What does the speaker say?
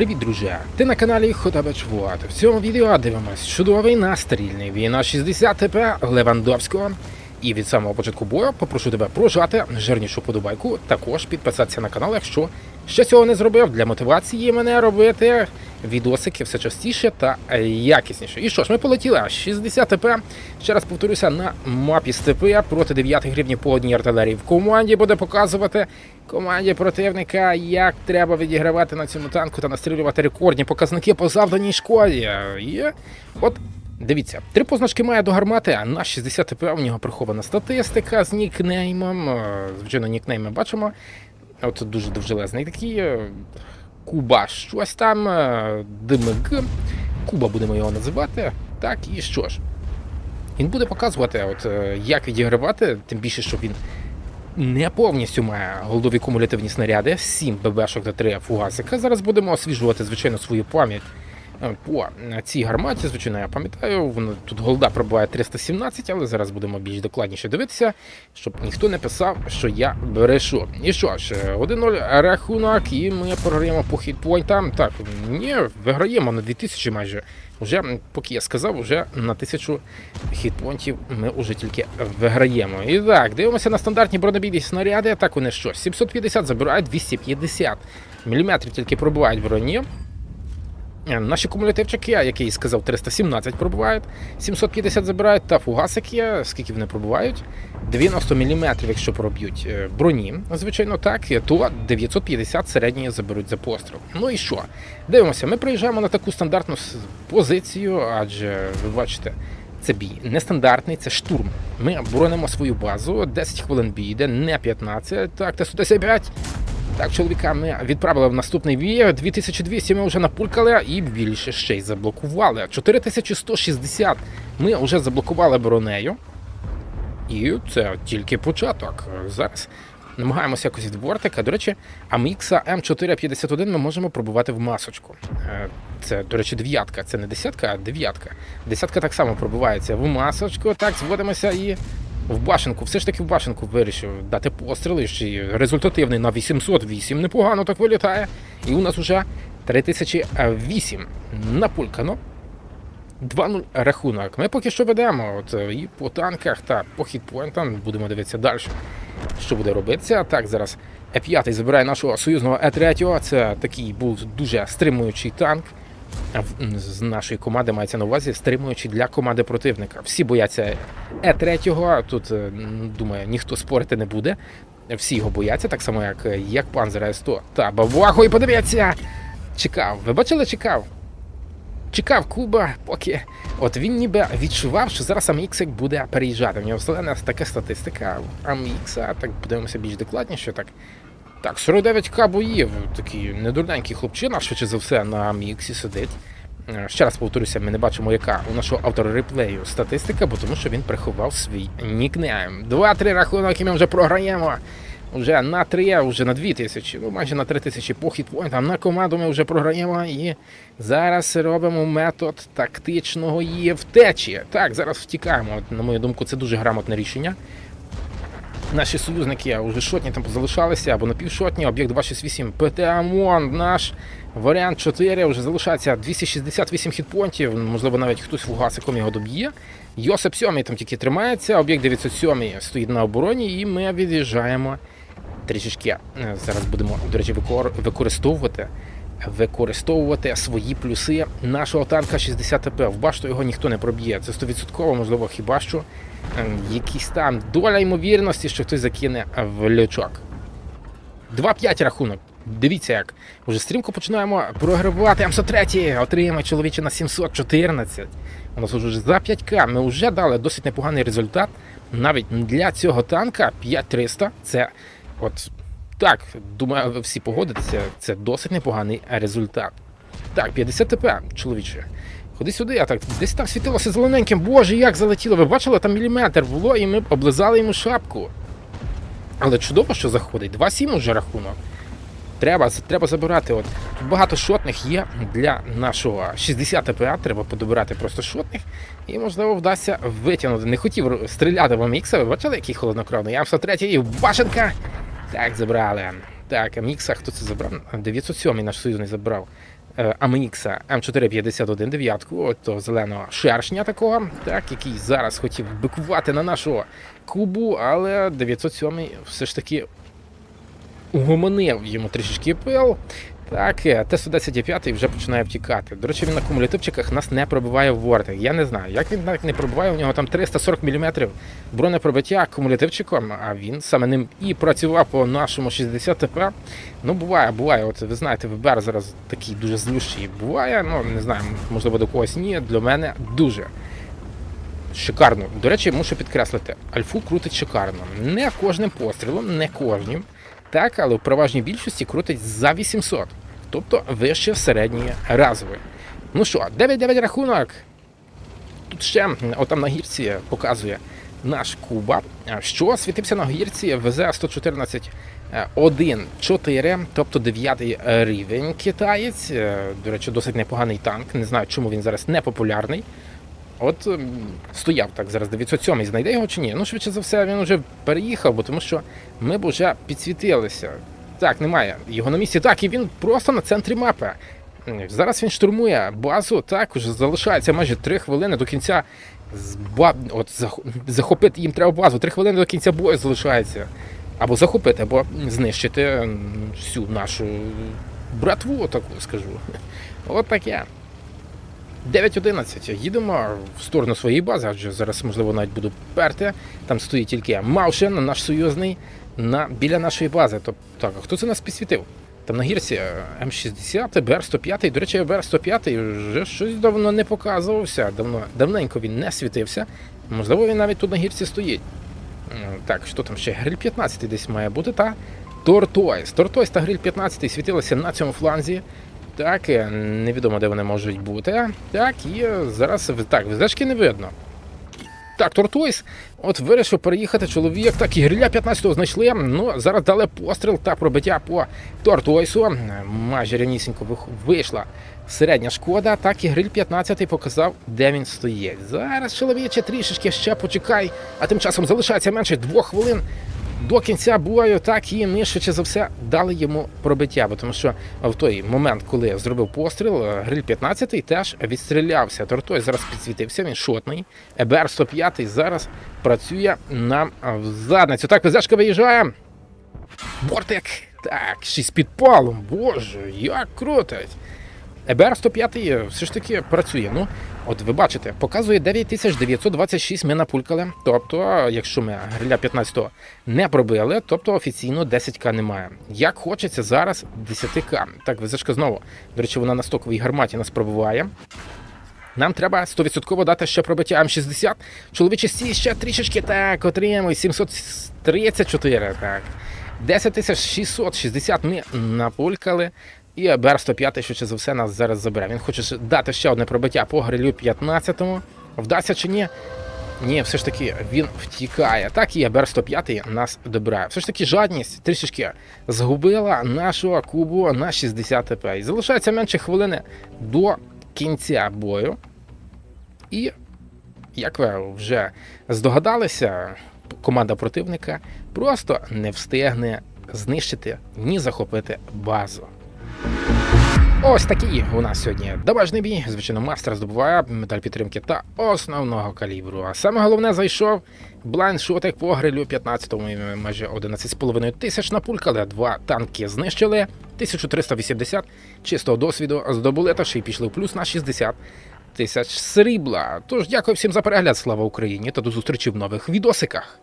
Привіт, друзі! Ти на каналі Хотабеч Влад. В цьому відео дивимось чудовий настрільний війна 60 ТП Левандовського. І від самого початку бою попрошу тебе прожати жирнішу подобайку, також підписатися на канал, якщо ще цього не зробив, для мотивації мене робити відосики все частіше та е, якісніше. І що ж, ми полетіли 60 ТП. Ще раз повторюся, на мапі степи проти 9 гривні по одній артилерії. В команді буде показувати команді противника, як треба відігравати на цьому танку та настрілювати рекордні показники по завданій шкоді. І от Дивіться, три позначки має до гармати, а на 60 ТП у нього прихована статистика з нікнеймом. Е, Звичайно, нікнейм ми бачимо. От дуже довжелезний такий. Куба щось там, е, ДМГ. Куба будемо його називати. Так, і що ж. Він буде показувати, от, е, як відігравати, тим більше, що він не повністю має голдові кумулятивні снаряди, 7 ББшок та 3 фугасика. Зараз будемо освіжувати, звичайно, свою пам'ять по цій гарматі. Звичайно, я пам'ятаю, воно тут голда пробуває 317, але зараз будемо більш докладніше дивитися, щоб ніхто не писав, що я брешу. І що ж, е, 1-0 рахунок, і ми програємо по хітпойнтам. Так, ні, виграємо на 2000 майже. Уже, поки я сказав, вже на 1000 хітпонтів ми вже тільки виграємо. І так, дивимося на стандартні бронебійні снаряди. Так вони що? 750 забирають 250 мм тільки пробувають броні. Наші кумулятивчики, як я і сказав, 317 пробувають, 750 забирають, та фугасики, скільки вони пробувають? 90 мм, якщо проб'ють е, броні, звичайно так, то 950 середні заберуть за постріл. Ну і що? Дивимося, ми приїжджаємо на таку стандартну позицію, адже ви бачите, це бій нестандартний, це штурм. Ми боронимо свою базу, 10 хвилин бій йде, не 15. Так, Т-110. Так, чоловіка ми відправили в наступний бій. 2200 ми вже напулькали і більше ще й заблокували. 4160 ми вже заблокували бронею. І це тільки початок. Зараз намагаємося якось від бортика. До речі, Амікса М451 ми можемо пробувати в масочку. Е, Це, до речі, дев'ятка. Це не десятка, а дев'ятка. Десятка так само пробивається в масочку. Так, зводимося і в башенку. Все ж таки в башенку вирішив дати постріл. І ще результативний на 808. Непогано так вилітає. І у нас вже 3008 напулькано. 2-0 рахунок. Ми поки що ведемо. От е, і по танках та по хітпоінтам будемо дивитися далі, що буде робитися. Так, зараз Е5 забирає нашого союзного Е3. Це такий був дуже стримуючий танк. З нашої команди мається на увазі стримуючий для команди противника. Всі бояться Е3. Тут, е, думаю, ніхто спорити не буде. Всі його бояться, так само, як, е, як Панзера С100 та Баваху. І подивіться! Чекав. Ви бачили, чекав? Чекав Куба, поки от він ніби відчував, що зараз Аміксик буде переїжджати. У нього зелена така статистика. Амікса, так подивимося більш докладніше. Так, так 49к боїв. Такий недурненький хлопчина, швидше за все, на Аміксі сидить. Е, Ще раз повторюся, ми не бачимо, яка у нашого автора реплею статистика, бо тому що він приховав свій нікнейм. 2-3 рахунок, і ми вже програємо. Вже на 3, вже на 2 тисячі, ну майже на 3 тисячі по хітпоінтам. На команду ми вже програємо і зараз робимо метод тактичного її втечі. Так, зараз втікаємо. На мою думку, це дуже грамотне рішення. Наші союзники вже шотні там залишалися або напівшотні. Об'єкт 268 ПТ ОМОН, наш варіант 4 вже залишається 268 хітпонтів. Можливо, навіть хтось фугасиком його доб'є. Йосип 7 там тільки тримається, об'єкт 907 стоїть на обороні, і ми від'їжджаємо трішечки. е, Зараз будемо, до речі, викор- використовувати. Використовувати свої плюси нашого танка 60 ТП. В башту його ніхто не проб'є. Це 100%, можливо, хіба що е, якийсь там доля ймовірності, що хтось закине в лючок. 2-5 рахунок. Дивіться, як уже стрімко починаємо програвати. М103 отримає чоловіче на 714. У нас вже за 5К. Ми вже дали досить непоганий результат. Навіть для цього танка 5300 це от так, думаю, ви всі погодитеся. Це досить непоганий результат. Так, 50 ТП, чоловіче. Ходи сюди, а так десь там світилося зелененьким. Боже, як залетіло. Ви бачили, там міліметр було, і ми облизали йому шапку. Але чудово, що заходить. 2-7 уже рахунок. Треба, треба забирати. От тут багато шотних є для нашого 60 ТПА. Треба подобирати просто шотних. І, можливо, вдасться витягнути. Не хотів стріляти в Амікса. Ви бачили, який холоднокровний? Я 103 і башенка. Так, забрали. Так, Амікса, хто це забрав? 907 наш союзний забрав. Е, AMX М451 дев'ятку, зеленого шершня такого, так, який зараз хотів бикувати на нашу кубу, але 907 все ж таки угомонив йому трішечки пил. Так, е, Т-110-5 вже починає втікати. До речі, він на кумулятивчиках нас не пробиває в вортик. Я не знаю, як він так не пробиває, у нього там 340 мм бронепробиття кумулятивчиком, а він саме ним і працював по нашому 60 ТП. Ну, буває, буває. От ви знаєте, ВБР зараз такий дуже злющий. Буває, ну не знаю, можливо, до когось ні. Для мене дуже. Шикарно. До речі, мушу підкреслити, альфу крутить шикарно. Не кожним пострілом, не кожним. Так, але в переважній більшості крутить за 800. Тобто вище середньої разової. Ну що, 9-9 рахунок. Тут ще отам на гірці показує наш Куба, що світився на гірці ВЗ-114 1-4, тобто 9 рівень китаєць. Е, До речі, досить непоганий танк. Не знаю, чому він зараз не популярний. От ем, стояв так зараз 907 знайде його чи ні? Ну, швидше за все, він вже переїхав, бо тому що ми б вже підсвітилися. Так, немає його на місці. Так, і він просто на центрі мапи. Зараз він штурмує базу, так, уже залишається майже 3 хвилини до кінця. ба- От, захопити їм треба базу, 3 хвилини до кінця бою залишається. Або захопити, або знищити всю нашу братву, таку скажу. От таке. 9.11. Їдемо в сторону своєї бази, адже зараз, можливо, навіть буду перти. Там стоїть тільки Маушен, наш союзний, на, біля нашої бази. Тобто, так, хто це нас підсвітив? Там на гірці е, М60, БР-105. До речі, БР-105 вже щось давно не показувався. Давно, давненько він не світився. Можливо, він навіть тут на гірці стоїть. Так, що там ще? Гриль 15 десь має бути, та? Тортойс. Тортойс та Гриль 15 світилися на цьому фланзі. Так, е, невідомо, де вони можуть бути. Так, і е, зараз так, везешки не видно. Так, Тортойс, от вирішив переїхати чоловік. Так, і гриля 15-го знайшли. Ну, зараз дали постріл та пробиття по Тортойсу. Е, Майже рівнісінько вийшла середня шкода. Так, і гриль 15 показав, де він стоїть. Зараз чоловіче трішечки ще почекай, а тим часом залишається менше двох хвилин до кінця бою, так і ми швидше за все дали йому пробиття, бо тому що в той момент, коли зробив постріл, е, гриль 15 теж відстрілявся. Тортой зараз підсвітився, він шотний. ЕБР 105 зараз працює нам в задницю. Так, везешка виїжджає. Бортик! Так, ще й з підпалом. Боже, як крутить! ЕБР 105 все ж таки працює. Ну, от ви бачите, показує 9926 ми напулькали. Тобто, якщо ми гриля 15 не пробили, тобто офіційно 10к немає. Як хочеться зараз 10к. Так, визишка знову. До речі, вона на стоковій гарматі нас пробиває. Нам треба 100% дати ще пробиття М60. Чоловічі стій ще трішечки. Так, отримуй 734. Так. 10660 ми напулькали. І БР 105 швидше за все нас зараз забере. Він хоче дати ще одне пробиття по грилю 15-му. Вдасться чи ні? Ні, все ж таки він втікає. Так і БР 105 нас добирає. Все ж таки жадність трішечки згубила нашого кубу на 60 ТП. І залишається менше хвилини до кінця бою. І, як ви вже здогадалися, команда противника просто не встигне знищити ні захопити базу. Ось такий у нас сьогодні добажний бій. Звичайно, мастер здобуває медаль підтримки та основного калібру. А саме головне зайшов блайндшотик по грилю 15-му. Ми Майже 11,5 тисяч напулькали, два танки знищили, 1380 чистого досвіду здобули, та ще й пішли в плюс на 60 тисяч срібла. Тож дякую всім за перегляд. Слава Україні та до зустрічі в нових відосиках.